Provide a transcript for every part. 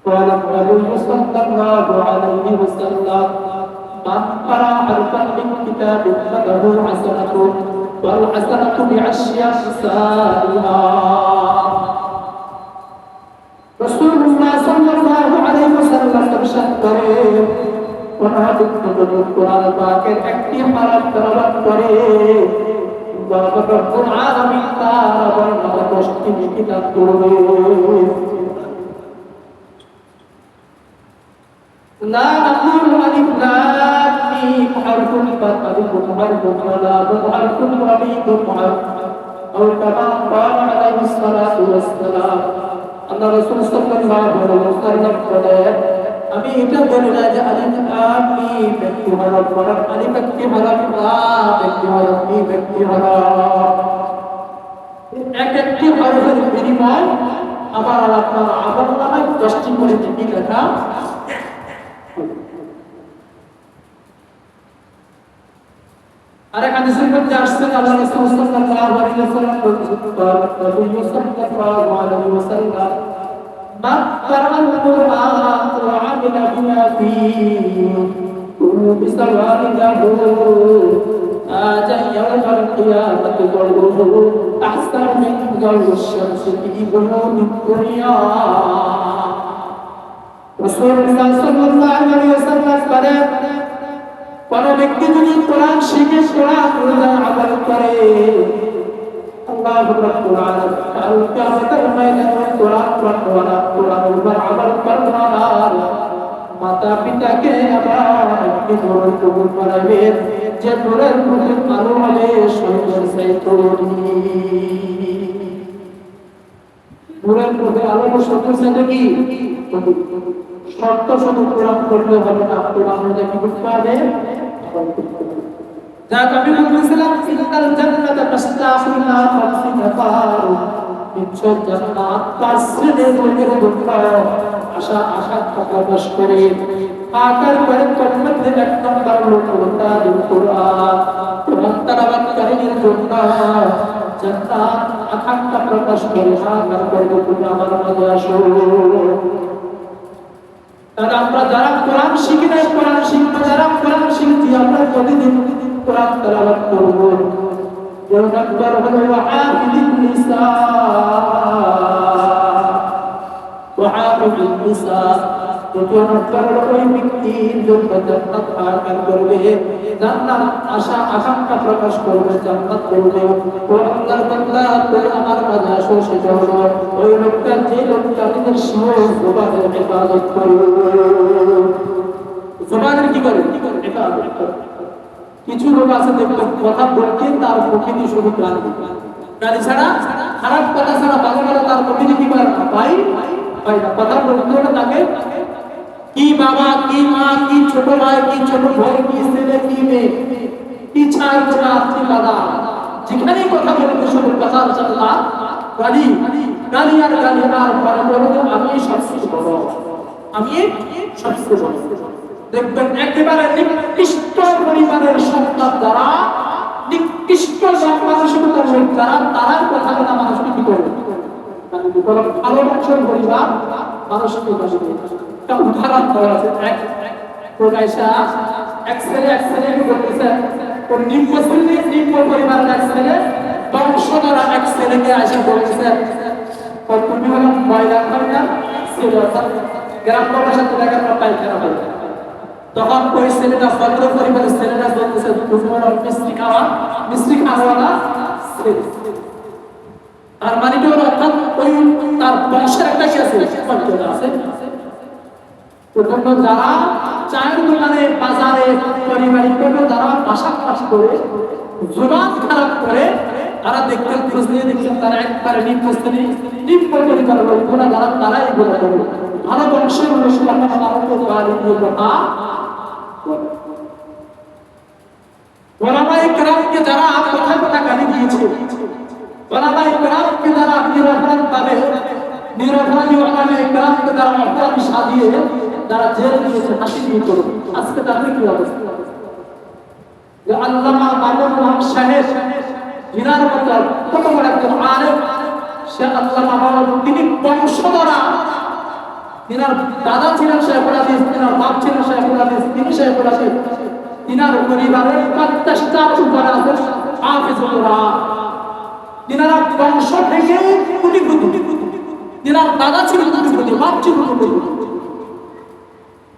قال النبي صلى الله عليه وسلم من قرأ حرفا من كتاب فله حسنة والحسنة بعشر أمثالها রাসূলুল্লাহ সাল্লাল্লাহু আলাইহি ওয়াসাল্লাম ইরশাদ করেন কোন ব্যক্তি যদি কোরআন পাকের একটি হরফ তেলাওয়াত করে আল্লাহ রাব্বুল আলামিন তার বর্ণনা দশটি নেকি দান করবে حرف ولام حرف وليد حرف أو كما قال عليه الصلاة والسلام আল্লাহ রাসূল সাল্লাল্লাহু আলাইহি ওয়াসাল্লাম বলেন আমি এটা বলি না যে আলিফ লাম মিম একটি হরফ হরফ আলিফ একটি হরফ লাম একটি হরফ মিম একটি হরফ এক একটি হরফের বিনিময় আমার আর আপনার আমল নামায় দশটি করে টিকি লেখা আরেক হাদিসের মধ্যে আসছে আল্লাহ রাসূল সাল্লাল্লাহু আলাইহি ওয়াসাল্লাম বলেছেন নবী সাল্লাল্লাহু আলাইহি ওয়াসাল্লাম من قرأ القرآن وعمل بما فيه كتب له آتى يوم القيامة ضربه أحسن من ضرب الشمس في بنود الدنيا رسول الله صلى الله عليه وسلم বলেন কোন ব্যক্তি যদি কোরআন শিখে, কোরআন অনুযায়ী আমল করে কাল মাতা পিতাকে কবুল করাবে যে নূরের আলো হবে সূর্যের সেই তরুণী নূরের প্রতি আলো কি? শর্ত শুধু কোরআন করলে হবে না অনুযায়ী কি করতে হবে যাক, আমি বলছিলাম ইন্নাল জান্নাতা তাস্তাফিনা ফাসিনা ফারু নিশ্চয় জান্নাত শ্রেণি লোকের দুঃখ আশা আশা প্রকাশ করে আকার করে কর্মের এক নম্বর লোক হলো তার কোরআন। জন্য জান্নাত আকাঙ্ক্ষা প্রকাশ করে আকার করে তুমি আমার মাঝে আসো তাহলে আমরা যারা কোরআন শিখি না কোরআন শিখব, যারা কোরআন শিখছি, আমরা প্রতিদিন কোরআন তেলাওয়াত করব। দুই নম্বর হলো ওয়াহাফিদিন নিসা ওয়াহাফিদিন নিসা তৃতীয় নম্বর হলো ওই ব্যক্তি যোগ্য জান্নাত করবে। জান্নাত আশা, আকাঙ্ক্ষা প্রকাশ করবে, জান্নাত করবে। ও আল্লাহর বান্দা তুই আমার মাঝে আসো সেটা হলো ওই লোকটা যে লোকটা নিজের শিও জবানের ইবাদত করবে জবানের কি করে? করে। কিছু লোক আছে দেখবেন, কথা বলতে তার প্রকৃতি শুধু গান গালি ছাড়া, খারাপ কথা ছাড়া, ভালো ভালো তার প্রকৃতি কি করে না? ভাই ভাই না কথা বলতে তাকে কি বাবা, কি মা, কি ছোট ভাই, কি ছোট ভাই, কি ছেলে, কি মেয়ে? কি ছাড় কোনা কি দাদা যেখানেই কথা বলতে শুরু কথা চাল্লা গালি গালি আর গালি আর পরে আমি সবচেয়ে বড় আমি সবচেয়ে বড় দেখবেন একেবারে নিকৃষ্ট পরিবারের সন্তান দ্বারা, নিকৃষ্ট মানসিকতার লোক যারা তারার কথা কথা মানুষকে কি করবে ভালো বংশের পরিবার মানুষকে উদাহরণ দেওয়া আছে। এক প্রকাশা এক ছেলে এক ছেলে কি করতেছে। ওর নিম্ন শ্রেণি নিম্ন পরিবারের এক ছেলে বংশধরা এক ছেলেকে আসে বলতেছে তুমি হলো ময়লা খাওয়া ছিল গ্রাম প্রকাশন দেখার পাইখানা হয়। তখন ওই ছেলেটা ভদ্র পরিবারের ছেলেটা বলতেছে তুমি হলো মিষ্টি খাওয়া মিষ্টি খাওয়া না আর মানে কি অর্থাৎ ওই তার বংশের একটা কি আছে আছে প্রথম যারা চায়ের দোকানে, বাজারে পারিবারিক ভাবে যারা ভাষা পাশ করে জবান খারাপ করে, তারা দেখতেন খোঁজ নিয়ে দেখছেন তারা একবারে নিম্ন শ্রেণি নিম্ন পরিবারের লোকগুলো যারা তারা এগুলো করে ভালো বংশের আরম্ভ করে কেরামকে যারা কথা কথা গালি দিয়েছে, ওলামায়ে কেরামকে যারা নিরপরাধ ভাবে নিরপরাধী ওলামায়ে কেরামকে যারা অপরাধী সাজিয়ে যারা জেল দিয়েছে ফাঁসি দিয়ে করো আজকে তাদের কি অবস্থা? আল্লামা মামুন হক সাহেব কত বড় একজন সে আল্লামা মামুন, তিনি বংশধরা। তিনার দাদা ছিলেন শেখুল হাদিস তিনার বাপ ছিলেন শেখুল তিনি শেখুল হাদিস তিনার উপরে আছে হাফিজুল তিনারা বংশ থেকে কোটিপতি তিনার দাদা ছিল কোটিপতি বাপ ছিল কোটিপতি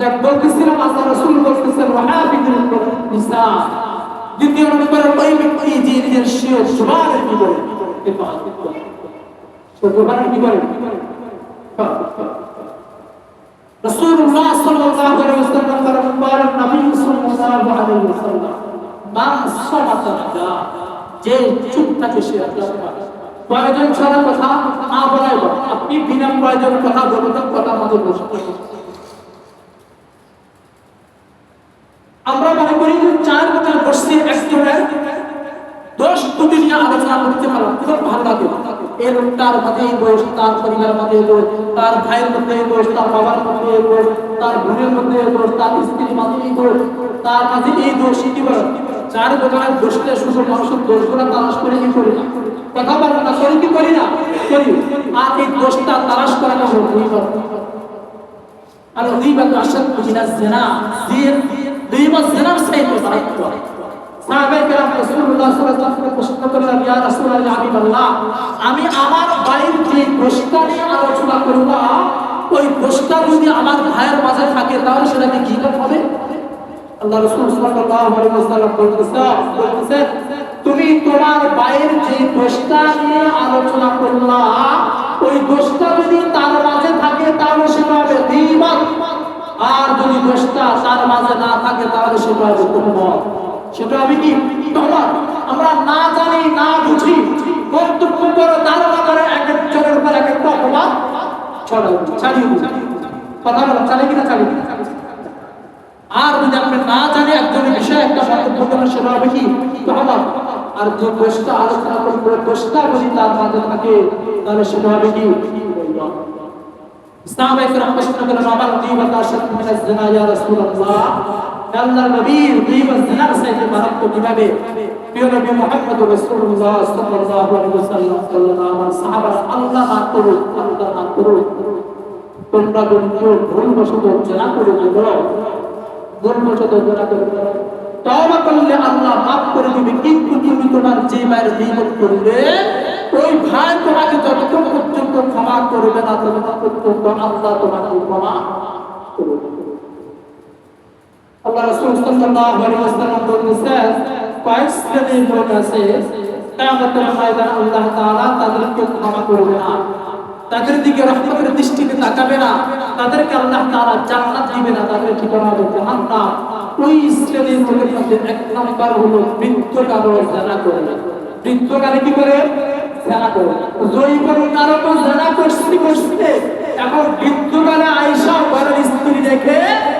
দেখ বলতেছিলাম, আল্লাহ রাসূল বলতেছেন, ওয়াহাবিদুল নিসা দ্বিতীয় নম্বর ওই ব্যক্তি যে নিজের শির জবানের কি বলে? জবানের কি বলে? রাসূলুল্লাহ সাল্লাল্লাহু আলাইহি ওয়াসাল্লাম সে প্রয়োজন ছাড়া কথা? না বলাই আপনি বিনা প্রয়োজন কথা বলতেন কথা মতো বসতে আমরা মনে করি যে চার কথা বসছে একজনের দশ কোটি নিয়ে আলোচনা করতে পারো খুব ভালো লাগে মধ্যে এই দোষ তার পরিবারের মধ্যে দোষ তার ভাইয়ের মধ্যে দোষ তার বাবার মধ্যে দোষ তার বোনের মধ্যে দোষ তার স্ত্রীর এই দোষ তার মাঝে এই দোষ কি বলে চার দোকানের দোষটা শুধু মানুষের দোষগুলো তালাশ করে কি করি না? কথা বলব না, করি কি করি না? করি। আর এই দোষটা তালাশ করাটা হলো আর গীবত আশদ মিনাজ জিনা। জিন গীবত জিনার সাইতে মারাত্মক সাহাবায়ে আমি আমার ভাইয়ের যে দোষটা নিয়ে আলোচনা করব, ওই দোষটা যদি আমার ভাইয়ের মাঝে থাকে, তাহলে সেটা কি হবে? তুমি তোমার ভাইয়ের যে দোষটা নিয়ে আলোচনা করলা, ওই দোষটা যদি তার মাঝে থাকে, তাহলে সেটা হবে আর যদি দোষটা তার মাঝে না থাকে, তাহলে সেটা হবে সেটা হবে কি? তোমার আমরা না জানি, না বুঝি, কর্তব্য করে, ধারণা করে এক একজনের উপর এক একটা অপবাদ ছড়াই ছাড়িয়ে কথা বলো চালিয়ে কিনা চালিয়ে আর যদি আপনি না জানি একটা সেটা হবে কি? তহমত আর যে দোষটা আলোচনা করব দোষটা যদি তার মাঝে থাকে, তাহলে সেটা হবে কি? ইসলাম প্রশ্ন করেন আমার মিনাজ জিনা, ইয়া আল্লাহর নবীর গীবত জিনার সাথে মারাত্মক কীভাবে প্রিয় নবী মুহাম্মদ রাসূলুল্লাহ সাল্লাল্লাহু আলাইহি ওয়াসাল্লাম, সাল্লাল্লাহু আলাইহি সাহাবা আল্লাহ না করুন আল্লাহ না করুন তোমরা কেউ ভুলবশত জেনা করে বলো ভুলবশত জেনা করে বলো তওবা করলে আল্লাহ মাফ করে দিবে। কিন্তু তুমি তোমার যে মায়ের গীবত করলে ওই ভাই তোমাকে যতক্ষণ পর্যন্ত ক্ষমা করবে না, ততক্ষণ পর্যন্ত আল্লাহ তোমাকে ক্ষমা করবে। আল্লাহ রাসূল সাল্লাল্লাহু আলাইহি ওয়াসাল্লাম বলেছেন কয়েক শ্রেণির লোক আছে কিয়ামতের ময়দানে আল্লাহ তাআলা তাদেরকে ক্ষমা করবে না। তাদের দিকে রহমতের দৃষ্টিতে তাকাবে না। তাদেরকে আল্লাহ তাআলা জান্নাত দিবে না। তাদের ঠিকানা হবে? জাহান্নাম। ওই শ্রেণির লোকের মধ্যে এক নাম্বার হলো মৃত্যুকারও জানা করে। মৃত্যুকারে কি করে? জানা করে। জয়ী করে জানা করছি, করছে। এখন মৃত্যুকালে আয়েশা ঘরের স্ত্রী দেখে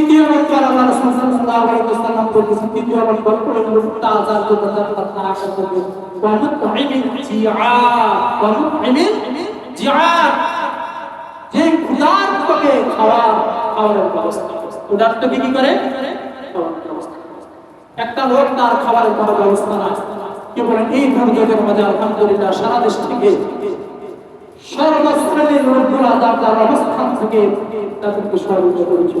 না তৃতীয় আল্লাহ রাসূল সাল্লাল্লাহু আলাইহি ওয়াসাল্লাম বলেছেন, তৃতীয় নম্বর কোন লোকটা আজাদ করবে জান্নাত না আশা করবে। ওয়া মুতঈমিন জিআ ওয়া মুতঈমিন জিআ যে ক্ষুধার খাওয়া, খাওয়ার ব্যবস্থা ক্ষুধার কি করে? একটা লোক তার খাবারের কোনো ব্যবস্থা না কি বলেন, এই দুর্যোগের মধ্যে আলহামদুলিল্লাহ, সারা দেশ থেকে সর্বশ্রেণীর লোকগুলা যার অবস্থান থেকে তাদেরকে সহযোগিতা করেছে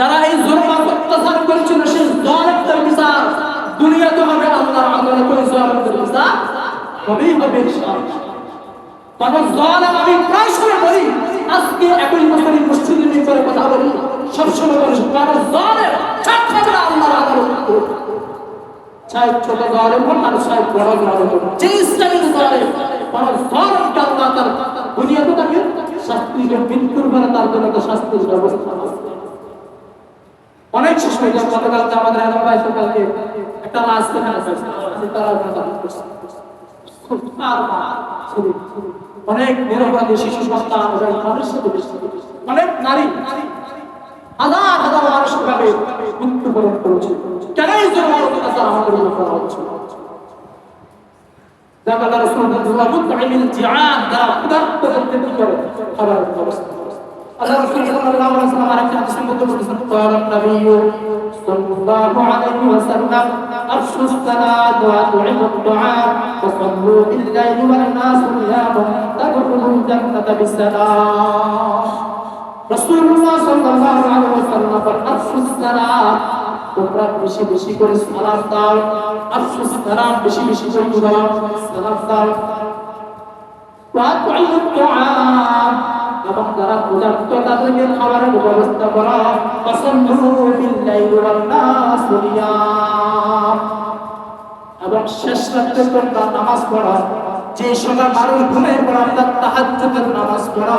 যারা এই জুলুম আর অত্যাচার করেছিল, সেই জালেমদের বিচার দুনিয়াতে হবে, আল্লাহর আদালতে করে জালেমদের বিচার হবেই হবে তবে জালেম আমি প্রায় সময় বলি, আজকে একই বছরই মসজিদের নিয়ে কথা বলি, সবসময় বলি, কারণ জালেম ছাত্ররা আল্লাহর আদালতে চাই ছোট জালেম হোক, আর চাই বড় জালেম হোক। যে ইসলামের জালেম, কোন জালেমকে আল্লাহ তার দুনিয়াতে তার জন্য শাস্তির ব্যবস্থা আছে। অনেক শেষ হয়ে আমাদের একটা লাশ তারা তার ছিল। অনেক নিরপরাধী শিশু সন্তান অনেক নারী, হাজার হাজার মানুষ ভাবে মৃত্যুবরণ করেছে কেন এই জন্য আমাদের করা হচ্ছে দেখা তারা যারা ক্ষুধার্ত করতে খাবারের ব্যবস্থা। আল্লাহ রাসূল সাল্লাল্লাহু আলাইহি ওয়াসাল্লাম আরেকটা হাদিসের মধ্যে বলেছেন ক্বাল নবী সাল্লাল্লাহু আলাইহি ওয়াসাল্লাম আফশু সালাত ওয়া তুইমু দুআ ওয়া সাল্লু লিল্লাহি ওয়াল নাস ইয়াবু তাদখুলু জান্নাতা বিসালাম রাসূলুল্লাহ সাল্লাল্লাহু আলাইহি ওয়াসাল্লাম আফশু সালাত তোমরা বেশি বেশি করে সালাত দাও আফশু সালাত বেশি বেশি করে দাও সালাত দাও ওয়া তুইমু দুআ এবং তারা ক্ষুধার্ত তাদেরকে খাবারের ব্যবস্থা করা। এবং শেষ রাত্রে তোমরা নামাজ পড়া। যে সময় মানুষ ঘুমে পড়া তার তাহাজ্জুদের নামাজ পড়া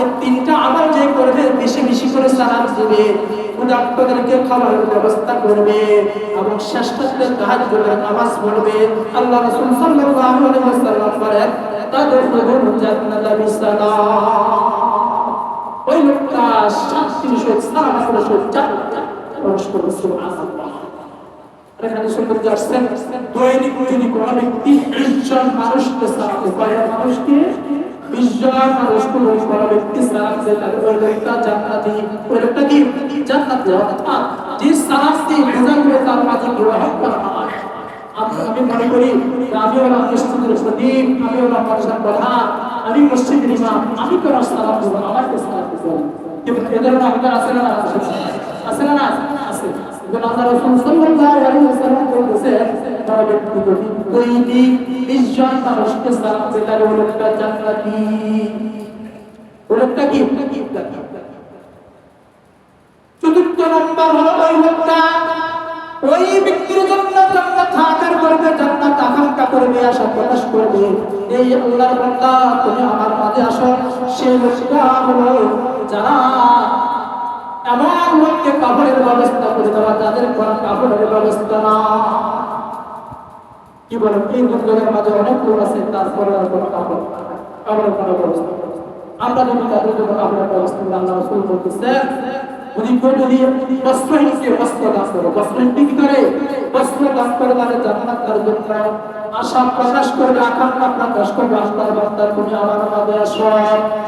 এই তিনটা আমল যে করবে, বেশি বেশি করে সালাম দিবে খাবারের ব্যবস্থা করবে এবং তাহাজ্জুদের নামাজ পড়বে। আল্লাহ রাসূল সাল্লাল্লাহু আলাইহি ওয়াসাল্লাম বলেন তাদখুলুল জান্নাতা ওই লোকটা সুবহানাল্লাহ। এখানে সুন্দর যাচ্ছেন দৈনিক যদি কোনো ব্যক্তি বিশজন মানুষকে সালাতে পারে মানুষকে বিশজন মানুষকে ওই কোনো ব্যক্তি দেয়, তাহলে ওই আমি আছে না আছে না? যখন আল্লাহ রাসূল সাল্লাল্লাহু আলাইহি ওয়াসাল্লাম বলেছেন তারা ব্যক্তি যদি দৈনিক 20 জন মানুষকে সালাম দেয় তাহলে ওই লোকটা জান্নাতি। ওই লোকটা কি? চতুর্থ নম্বর হলো ওই লোকটা। ওই ব্যক্তির জন্য জান্নাত হাকার করবে, জান্নাত আকাঙ্ক্ষা করবে, আশা প্রকাশ করবে। এই আল্লাহর তুমি আমার মাঝে আসো। হলো যারা এমন লোককে কাপড়ের ব্যবস্থা করে দেওয়া যাদের কোনো কাপড়ের ব্যবস্থা না। কি বলেন? এই দুর্যোগের মাঝে অনেক লোক আছে, তারপরে কোনো কাপড় কাপড়ের কোনো ব্যবস্থা। আমরা যদি তাদের জন্য কাপড়ের ব্যবস্থা আল্লাহ রাসূল যদি বস্ত্রহীনকে বস্ত্র দান করে, বস্ত্রহীন করে? বস্ত্র দান করে তাহলে তার জন্য আশা প্রকাশ করবে, আকাঙ্ক্ষা প্রকাশ করবে আল্লাহর বান্দা তুমি আমার মাঝে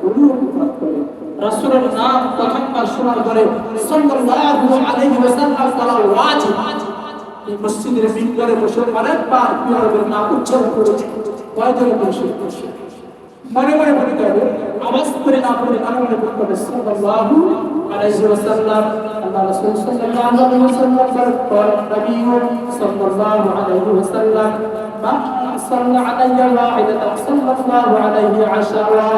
করে দরুদ পাঠ করে রাসূলের নাম প্রথমবার শোনার পরে সাল্লাল্লাহু আলাইহি ওয়াসাল্লাম বলা ওয়াজিব এই মসজিদের মিম্বরে বসে অনেকবার প্রিয় নবীর নাম উচ্চারণ করেছে কয়জন বসে বসে মনে মনে বলতে হবে আওয়াজ করে না পড়ে মনে মনে বলতে হবে সাল্লাল্লাহু আলাইহি ওয়াসাল্লাম আল্লাহ রাসূল সাল্লাল্লাহু আলাইহি ওয়াসাল্লাম বলেন নবী সাল্লাল্লাহু আলাইহি ওয়াসাল্লাম من صلى علي واحدة صلى الله عليه عشرا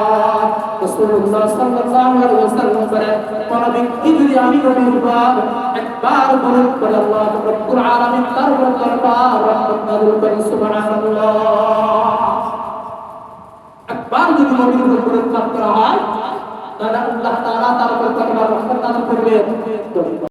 رسول الله صلى الله عليه وسلم বলেন কোন ব্যক্তি যদি আমি নবীর পর একবার বলুন করে আল্লাহ রব্বুল আলামিন তার উপর দরবার রহমত নাযিল করেন সুবহানাল্লাহ একবার যদি নবীর উপর পরিত্রাণ করা হয় তাহলে আল্লাহ তাআলা তার উপর কতবার রহমত নাযিল করবে